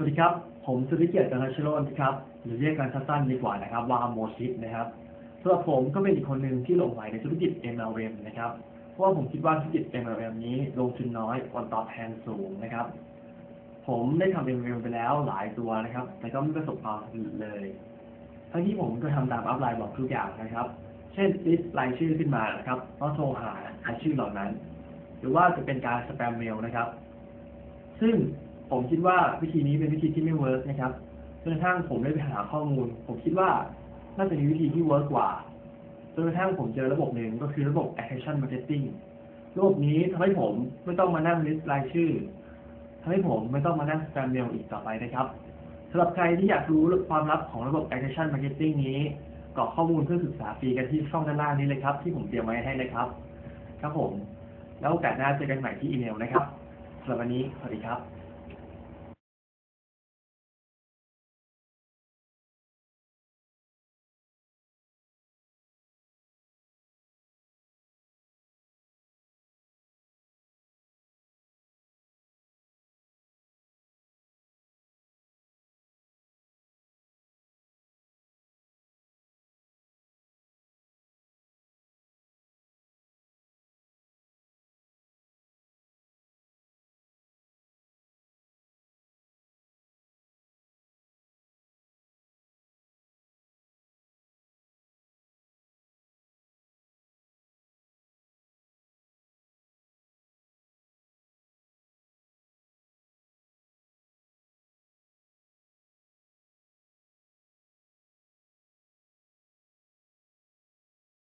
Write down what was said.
สวัสดีครับ ผมสุริเกียรติจันทชโรนครับ หรือเรียกกันสั้นๆดีกว่านะครับว่าโมชิดนะครับสำหรับผมก็เป็นอีกคนหนึ่งที่หลงใหลในธุรกิจ MLM นะครับ เพราะว่าผมคิดว่าธุรกิจ MLM นี้ลงทุนน้อยผลตอบแทนสูงนะครับ ผมได้ทำ MLM ไปแล้วหลายตัวนะครับ แต่ก็ไม่ประสบความสำเร็จเลย ทั้งที่ผมก็ทำตามอัพไลน์บอกทุกอย่างนะครับ เช่นลิสต์รายชื่อขึ้นมานะครับแล้วโทรหาราชื่อเหล่านั้น หรือว่าจะเป็นการสแปมเมลนะครับ ซึ่ง ผมคิดว่าวิธีนี้เป็นวิธีที่ไม่เวิร์กนะครับจนกระทั่งผมได้ไปหาข้อมูล ผมคิดว่าน่าจะมีวิธีที่เวิร์กกว่าจนกระทั่งผมเจอระบบหนึ่งก็คือระบบ attention marketing ระบบนี้ทำให้ผมไม่ต้องมานั่งลิสต์รายชื่อทำให้ผมไม่ต้องมานั่งสแปมเมลอีกต่อไปนะครับสำหรับใครที่อยากรู้ความลับของระบบ attention marketing นี้กรอกข้อมูลเพื่อศึกษาฟรีกันที่ช่องด้านล่างนี้เลยครับ ที่ผมเตรียมไว้ให้เลยครับ ครับผม แล้วโอกาสหน้าเจอกันใหม่ที่อีเมลนะครับสำหรับวันนี้สวัสดีครับ